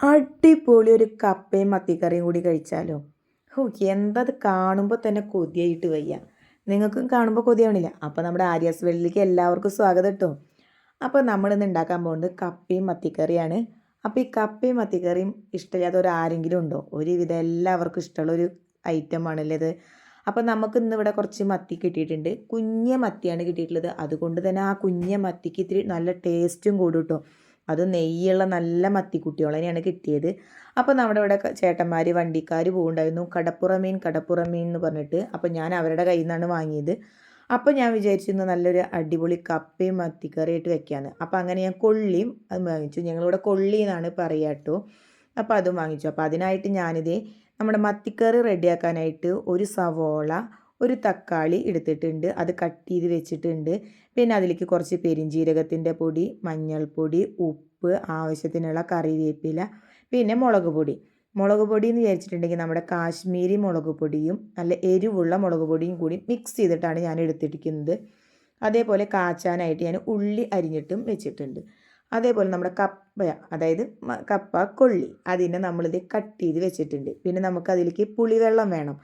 അടിപൊളി ഒരു കപ്പയും മത്തിക്കറിയും കൂടി കഴിച്ചാലോ? ഹോ എന്തത് കാണുമ്പോൾ തന്നെ കൊതിയായിട്ട് വയ്യ. നിങ്ങൾക്കും കാണുമ്പോൾ കൊതിയാവണില്ല. അപ്പോൾ നമ്മുടെ ആര്യാസ് വെള്ളിലേക്ക് എല്ലാവർക്കും സ്വാഗതം കേട്ടോ അപ്പോൾ നമ്മളിന്ന് ഉണ്ടാക്കാൻ പോകുന്നത് കപ്പയും മത്തിക്കറിയാണ്. അപ്പോൾ ഈ കപ്പയും മത്തിക്കറിയും ഇഷ്ടമില്ലാത്തവർ ആരെങ്കിലും ഉണ്ടോ? ഒരുവിധം എല്ലാവർക്കും ഇഷ്ടമുള്ള ഒരു ഐറ്റം ആണല്ലേ ഇത്. അപ്പോൾ നമുക്ക് ഇന്ന് ഇവിടെ കുറച്ച് മത്തി കിട്ടിയിട്ടുണ്ട്. കുഞ്ഞ മത്തിയാണ് കിട്ടിയിട്ടുള്ളത്. അതുകൊണ്ട് തന്നെ ആ കുഞ്ഞ മത്തിക്ക് ഇത്തിരി നല്ല ടേസ്റ്റും കൂടും കേട്ടോ അത് നെയ്യുള്ള നല്ല മത്തിക്കുട്ടികളെയാണ് കിട്ടിയത്. അപ്പോൾ നമ്മുടെ ഇവിടെ ചേട്ടന്മാർ വണ്ടിക്കാർ പോകുന്നുണ്ടായിരുന്നു കടപ്പുറമീൻ കടപ്പുറമീൻ കടപ്പുറ മീൻ എന്ന് പറഞ്ഞിട്ട് അപ്പോൾ ഞാൻ അവരുടെ കയ്യിൽ നിന്നാണ് വാങ്ങിയത്. അപ്പോൾ ഞാൻ വിചാരിച്ചിരുന്നു നല്ലൊരു അടിപൊളി കപ്പയും മത്തിക്കറിയായിട്ട് വെക്കാമെന്ന് അപ്പോൾ അങ്ങനെ ഞാൻ കൊള്ളിയും അത് വാങ്ങിച്ചു. ഞങ്ങളിവിടെ കൊള്ളി എന്നാണ് പറയുക കേട്ടോ അപ്പോൾ അതും വാങ്ങിച്ചു. അപ്പോൾ അതിനായിട്ട് ഞാനിത് നമ്മുടെ മത്തിക്കറി റെഡിയാക്കാനായിട്ട് ഒരു സവോള ഒരു തക്കാളി എടുത്തിട്ടുണ്ട്. അത് കട്ട് ചെയ്ത് വെച്ചിട്ടുണ്ട്. പിന്നെ അതിലേക്ക് കുറച്ച് പെരിഞ്ജീരകത്തിന്റെ പൊടി മഞ്ഞൾപ്പൊടി ഉപ്പ് ആവശ്യത്തിനുള്ള കറിവേപ്പില പിന്നെ മുളക് പൊടി. മുളക് പൊടി എന്ന് വിചാരിച്ചിട്ടുണ്ടെങ്കിൽ നമ്മുടെ കാശ്മീരി മുളക് പൊടിയും നല്ല എരിവുള്ള മുളക് പൊടിയും കൂടി മിക്സ് ചെയ്തിട്ടാണ് ഞാൻ എടുത്തിരിക്കുന്നത്. അതേപോലെ കാച്ചാനായിട്ട് ഞാൻ ഉള്ളി അരിഞ്ഞിട്ടും വെച്ചിട്ടുണ്ട്. അതേപോലെ നമ്മുടെ കപ്പ അതായത് കപ്പ കൊള്ളി അതിനെ നമ്മളിത് കട്ട് ചെയ്ത് വെച്ചിട്ടുണ്ട്. പിന്നെ നമുക്ക് അതിലേക്ക് പുളിവെള്ളം വേണം.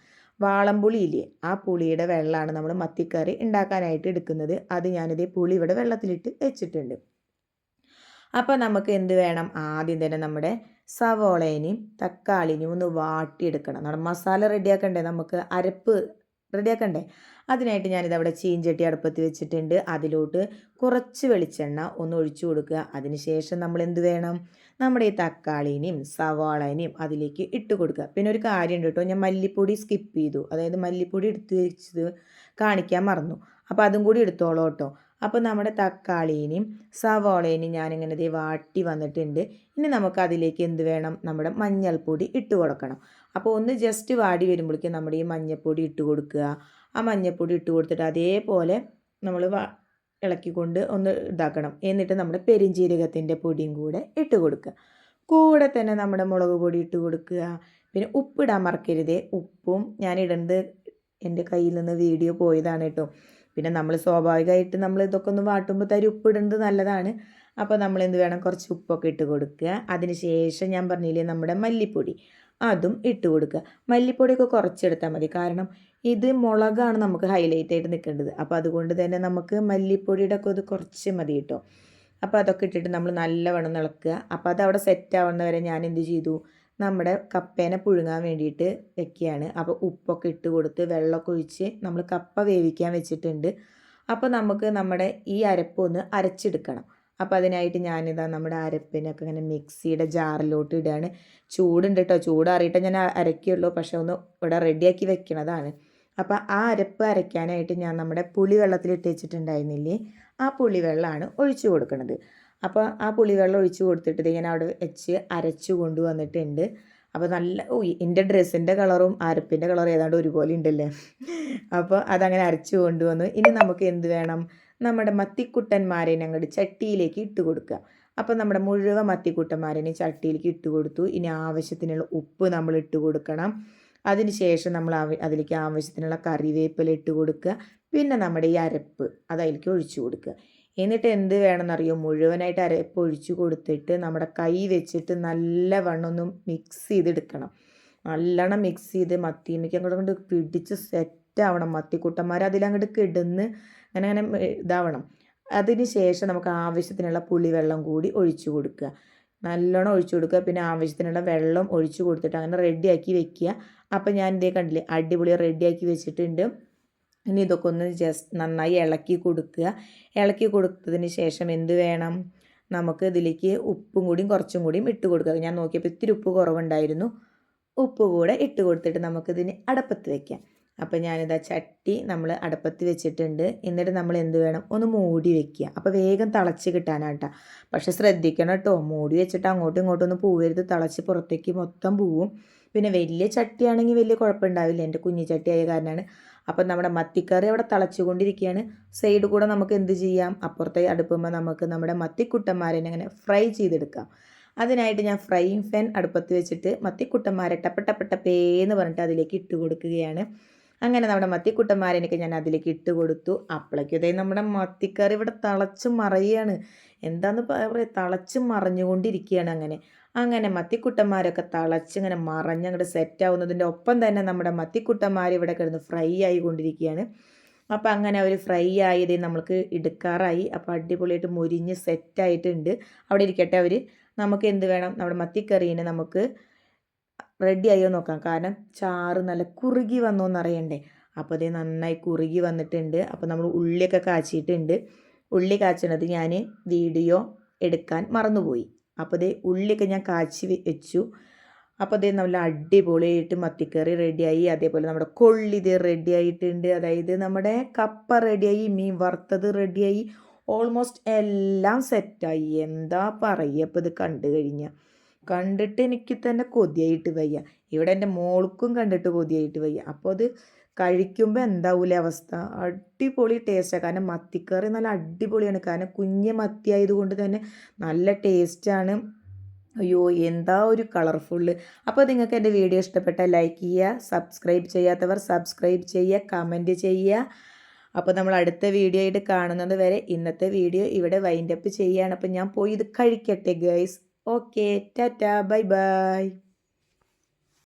വാളംപുളി ഇല്ലേ ആ പുളിയുടെ വെള്ളമാണ് നമ്മൾ മത്തിക്കറി ഉണ്ടാക്കാനായിട്ട് എടുക്കുന്നത്. അത് ഞാനിതേ പുളി ഇവിടെ വെള്ളത്തിലിട്ട് വെച്ചിട്ടുണ്ട്. അപ്പോൾ നമുക്ക് എന്ത് വേണം? ആദ്യം തന്നെ നമ്മുടെ സവോളേനെയും തക്കാളിനെയും ഒന്ന് വാട്ടിയെടുക്കണം. നമ്മുടെ മസാല റെഡിയാക്കണ്ടേ? നമുക്ക് അരപ്പ് റെഡിയാക്കണ്ടേ? അതിനായിട്ട് ഞാനിത് അവിടെ ചീഞ്ചട്ടി അടുപ്പത്ത് വെച്ചിട്ടുണ്ട്. അതിലോട്ട് കുറച്ച് വെളിച്ചെണ്ണ ഒന്ന് ഒഴിച്ചു കൊടുക്കുക. അതിനുശേഷം നമ്മൾ എന്ത് വേണം? നമ്മുടെ ഈ തക്കാളിനെയും സവാളനെയും അതിലേക്ക് ഇട്ട് കൊടുക്കുക. പിന്നെ ഒരു കാര്യം കേട്ടോ ഞാൻ മല്ലിപ്പൊടി സ്കിപ്പ് ചെയ്തു. അതായത് മല്ലിപ്പൊടി എടുത്ത് വെച്ചത് കാണിക്കാൻ മറന്നു. അപ്പോൾ അതും കൂടി എടുത്തോളൂ കേട്ടോ. അപ്പോൾ നമ്മുടെ തക്കാളീനെയും സവാളേനെയും ഞാനിങ്ങനെ ദേ വാട്ടി വന്നിട്ടുണ്ട്. ഇനി നമുക്ക് അതിലേക്ക് എന്ത് വേണം? നമ്മുടെ മഞ്ഞൾപ്പൊടി ഇട്ട് കൊടുക്കണം. അപ്പോൾ ഒന്ന് ജസ്റ്റ് വാടി വരുമ്പോഴേക്കും നമ്മുടെ ഈ മഞ്ഞൾപ്പൊടി ഇട്ട് കൊടുക്കുക. ആ മഞ്ഞൾപ്പൊടി ഇട്ട് കൊടുത്തിട്ട് അതേപോലെ നമ്മൾ ഇളക്കിക്കൊണ്ട് ഒന്ന് ഇതാക്കണം. എന്നിട്ട് നമ്മൾ പെരിഞ്ജീരകത്തിന്റെ പൊടിയും കൂടെ ഇട്ട് കൊടുക്കുക. കൂടെ തന്നെ നമ്മുടെ മുളക് പൊടി ഇട്ട് കൊടുക്കുക. പിന്നെ ഉപ്പിടാൻ മറക്കരുതേ. ഉപ്പും ഞാൻ ഇടേണ്ടത് എന്റെ കയ്യിൽ നിന്ന് വീഡിയോ പോയതാണ് കേട്ടോ. പിന്നെ നമ്മൾ സ്വാഭാവികമായിട്ട് നമ്മൾ ഇതൊക്കെ ഒന്ന് വാട്ടുമ്പോൾ തരി ഉപ്പിടേണ്ടത് നല്ലതാണ്. അപ്പോൾ നമ്മൾ എന്ത് വേണം? കുറച്ച് ഉപ്പൊക്കെ ഇട്ട് കൊടുക്കുക. അതിന് ശേഷം ഞാൻ പറഞ്ഞില്ലേ നമ്മുടെ മല്ലിപ്പൊടി. അതും ഇട്ട് കൊടുക്കുക. മല്ലിപ്പൊടിയൊക്കെ കുറച്ചെടുത്താൽ മതി. കാരണം ഇത് മുളകാണ് നമുക്ക് ഹൈലൈറ്റ് ആയിട്ട് നിൽക്കേണ്ടത്. അപ്പോൾ അതുകൊണ്ട് തന്നെ നമുക്ക് മല്ലിപ്പൊടിയുടെ ഒക്കെ ഇത് കുറച്ച് മതി കേട്ടോ. അപ്പോൾ അതൊക്കെ ഇട്ടിട്ട് നമ്മൾ നല്ലവണ്ണം ഇളക്കുക. അപ്പോൾ അത് അവിടെ സെറ്റ് ആവുന്നവരെ ഞാൻ എന്ത് ചെയ്തു? നമ്മുടെ കപ്പേനെ പുഴുങ്ങാൻ വേണ്ടിയിട്ട് വെക്കുകയാണ്. അപ്പോൾ ഉപ്പൊക്കെ ഇട്ട് കൊടുത്ത് വെള്ളമൊക്കെ ഒഴിച്ച് നമ്മൾ കപ്പ വേവിക്കാൻ വെച്ചിട്ടുണ്ട്. അപ്പോൾ നമുക്ക് നമ്മുടെ ഈ അരപ്പ് ഒന്ന് അരച്ചെടുക്കണം. അപ്പോൾ അതിനായിട്ട് ഞാനിതാ നമ്മുടെ അരപ്പിനൊക്കെ ഇങ്ങനെ മിക്സിയുടെ ജാറിലോട്ട് ഇടുകയാണ് ചൂടുണ്ട് കേട്ടോ ചൂടാറിയിട്ട് ഞാൻ അരയ്ക്കുള്ളൂ പക്ഷേ ഒന്ന് ഇവിടെ റെഡിയാക്കി വെക്കണതാണ്. അപ്പോൾ ആ അരപ്പ് അരയ്ക്കാനായിട്ട് ഞാൻ നമ്മുടെ പുളിവെള്ളത്തിൽ ഇട്ട് വെച്ചിട്ടുണ്ടായിരുന്നില്ലേ? ആ പുളിവെള്ളമാണ് ഒഴിച്ചു കൊടുക്കുന്നത് അപ്പോൾ ആ പുളിവെള്ളം ഒഴിച്ച് കൊടുത്തിട്ട് ഞാൻ അവിടെ വെച്ച് അരച്ചു കൊണ്ടുവന്നിട്ടുണ്ട്. അപ്പോൾ നല്ല ഓ എന്റെ ഡ്രസ്സിന്റെ കളറും അരപ്പിന്റെ കളറും ഏതാണ്ട് ഒരുപോലെ ഉണ്ടല്ലേ? അപ്പോൾ അതങ്ങനെ അരച്ചു കൊണ്ടുവന്നു. ഇനി നമുക്ക് എന്ത് വേണം? നമ്മുടെ മത്തിക്കുട്ടന്മാരെ അങ്ങോട്ട് ചട്ടിയിലേക്ക് ഇട്ട് കൊടുക്കുക അപ്പോൾ നമ്മുടെ മുഴുവൻ മത്തിക്കുട്ടന്മാരെ ചട്ടിയിലേക്ക് ഇട്ട് കൊടുത്തു ഇനി ആവശ്യത്തിനുള്ള ഉപ്പ് നമ്മൾ ഇട്ട് കൊടുക്കണം അതിനുശേഷം നമ്മൾ അതിലേക്ക് ആവശ്യത്തിനുള്ള കറിവേപ്പില ഇട്ട് കൊടുക്കുക പിന്നെ നമ്മുടെ ഈ അരപ്പ് അത് അതിലേക്ക് ഒഴിച്ചു കൊടുക്കുക. എന്നിട്ട് എന്ത് വേണമെന്നറിയോ? മുഴുവനായിട്ട് അരപ്പ് ഒഴിച്ചു കൊടുത്തിട്ട് നമ്മുടെ കൈ വെച്ചിട്ട് നല്ലവണ്ണം ഒന്ന് മിക്സ് ചെയ്തെടുക്കണം. നല്ലോണം മിക്സ് ചെയ്ത് മത്തിമയ്ക്ക് അങ്ങോട്ട് അങ്ങോട്ട് പിടിച്ച് സെറ്റ് ആവണം. മത്തിക്കുട്ടന്മാർ അതിലങ്ങോട്ട് കിടന്ന് അങ്ങനെ അങ്ങനെ ഇതാവണം. അതിന് ശേഷം നമുക്ക് ആവശ്യത്തിനുള്ള പുളിവെള്ളം കൂടി ഒഴിച്ചു കൊടുക്കുക. നല്ലോണം ഒഴിച്ചു കൊടുക്കുക. പിന്നെ ആവശ്യത്തിനുള്ള വെള്ളം ഒഴിച്ചു കൊടുത്തിട്ട് അങ്ങനെ റെഡിയാക്കി വെക്കുക. അപ്പം ഞാൻ ഇതേ കണ്ടില്ലേ അടിപൊളി റെഡിയാക്കി വെച്ചിട്ടുണ്ട്. ഇനി ഇതൊക്കെ ഒന്ന് ജസ്റ്റ് നന്നായി ഇളക്കി കൊടുക്കുക. ഇളക്കി കൊടുത്തതിന് ശേഷം എന്ത് വേണം? നമുക്ക് ഇതിലേക്ക് ഉപ്പും കൂടിയും കുറച്ചും കൂടിയും ഇട്ട് കൊടുക്കുക. ഞാൻ നോക്കിയപ്പോൾ ഇത്തിരി ഉപ്പ് കുറവുണ്ടായിരുന്നു. ഉപ്പ് കൂടെ ഇട്ട് കൊടുത്തിട്ട് നമുക്കിതിന് അടപ്പത്ത് വയ്ക്കാം അപ്പോൾ ഞാനിതാ ചട്ടി നമ്മൾ അടുപ്പത്ത് വെച്ചിട്ടുണ്ട്. എന്നിട്ട് നമ്മൾ എന്ത് വേണം? ഒന്ന് മൂടി വെക്കുക. അപ്പോൾ വേഗം തിളച്ച് കിട്ടാനാട്ടാ. പക്ഷെ ശ്രദ്ധിക്കണം കേട്ടോ മൂടി വെച്ചിട്ട് അങ്ങോട്ടും ഇങ്ങോട്ടും ഒന്ന് പൂവരുത്. തിളച്ച് പുറത്തേക്ക് മൊത്തം പോവും. പിന്നെ വലിയ ചട്ടിയാണെങ്കിൽ വലിയ കുഴപ്പമുണ്ടാവില്ല. എന്റെ കുഞ്ഞു ചട്ടിയായ കാരണമാണ് അപ്പം നമ്മുടെ മത്തിക്കറി അവിടെ തിളച്ചുകൊണ്ടിരിക്കുകയാണ്. സൈഡ് കൂടെ നമുക്ക് എന്ത് ചെയ്യാം? അപ്പുറത്തെ അടുപ്പുമ്പോൾ നമുക്ക് നമ്മുടെ മത്തിക്കുട്ടന്മാരെ അങ്ങനെ ഫ്രൈ ചെയ്തെടുക്കാം. അതിനായിട്ട് ഞാൻ ഫ്രൈയിങ് ഫാൻ അടുപ്പത്ത് വെച്ചിട്ട് മത്തിക്കുട്ടന്മാരെ ടപ്പ ടപ്പ പേന്ന് പറഞ്ഞിട്ട് അതിലേക്ക് ഇട്ട് കൊടുക്കുകയാണ്. അങ്ങനെ നമ്മുടെ മത്തിക്കുട്ടന്മാരെനിക്ക് ഞാൻ അതിലേക്ക് ഇട്ട് കൊടുത്തു. അപ്പോഴേക്കും നമ്മുടെ മത്തിക്കറി ഇവിടെ തിളച്ച് മറയുകയാണ് എന്താന്ന് പറയുക തിളച്ച് മറിഞ്ഞുകൊണ്ടിരിക്കുകയാണ് അങ്ങനെ. അങ്ങനെ മത്തിക്കുട്ടന്മാരൊക്കെ അങ്ങട് സെറ്റ് സെറ്റാവുന്നതിന്റെ ഒപ്പം തന്നെ നമ്മുടെ മത്തിക്കുട്ടന്മാർ ഇവിടെ കിടന്ന് ഫ്രൈ ആയിക്കൊണ്ടിരിക്കുകയാണ്. അപ്പോൾ അങ്ങനെ അവർ ഫ്രൈ ആയത് നമ്മൾക്ക് എടുക്കാറായി. അപ്പോൾ അടിപൊളിയായിട്ട് മുരിഞ്ഞ് സെറ്റായിട്ടുണ്ട് അവിടെ ഇരിക്കട്ടെ അവർ നമുക്ക് എന്ത് വേണം? നമ്മുടെ മത്തിക്കറീനെ നമുക്ക് റെഡി ആയോ നോക്കാം. കാരണം ചാറ് നല്ല കുറുകി വന്നോ എന്നറിയണ്ടേ അപ്പോൾ അത് നന്നായി കുറുകി വന്നിട്ടുണ്ട്. അപ്പോൾ നമ്മൾ ഉള്ളിയൊക്കെ കാച്ചിയിട്ടുണ്ട്. ഉള്ളി കാച്ചണത് ഞാൻ വീഡിയോ എടുക്കാൻ മറന്നുപോയി. അപ്പോൾ ഇത് ഉള്ളിയൊക്കെ ഞാൻ കാച്ചി വെച്ചു. അപ്പോൾ ഇത് നല്ല അടിപൊളിയായിട്ട് മത്തിക്കറി റെഡിയായി അതേപോലെ നമ്മുടെ കൊള്ളി ഇത് റെഡി ആയിട്ടുണ്ട്. അതായത് നമ്മുടെ കപ്പ റെഡിയായി മീൻ വറുത്തത് റെഡിയായി ഓൾമോസ്റ്റ് എല്ലാം സെറ്റായി എന്താ പറയുക ഇപ്പോൾ ഇത് കണ്ടു കഴിഞ്ഞാൽ കണ്ടിട്ട് എനിക്ക് തന്നെ കൊതിയായിട്ട് വയ്യ. ഇവിടെ എന്റെ മോൾക്കും കണ്ടിട്ട് കൊതിയായിട്ട് വയ്യ. അപ്പോൾ അത് കഴിക്കുമ്പോൾ എന്താവൂലേ അവസ്ഥ? അടിപൊളി ടേസ്റ്റാണ് കാരണം മത്തിക്കറി നല്ല അടിപൊളിയാണ്. കാരണം കുഞ്ഞ് മത്തി ആയതുകൊണ്ട് തന്നെ നല്ല ടേസ്റ്റാണ് അയ്യോ എന്താ ഒരു കളർഫുള്ള് അപ്പോൾ നിങ്ങൾക്ക് എന്റെ വീഡിയോ ഇഷ്ടപ്പെട്ട ലൈക്ക് ചെയ്യുക സബ്സ്ക്രൈബ് ചെയ്യാത്തവർ സബ്സ്ക്രൈബ് ചെയ്യുക കമന്റ് ചെയ്യുക. അപ്പോൾ നമ്മൾ അടുത്ത വീഡിയോ ആയിട്ട് കാണുന്നത് വരെ ഇന്നത്തെ വീഡിയോ ഇവിടെ വൈൻഡപ്പ് ചെയ്യുകയാണ്. അപ്പോൾ ഞാൻ പോയി ഇത് കഴിക്കട്ടെ guys okay Tata bye bye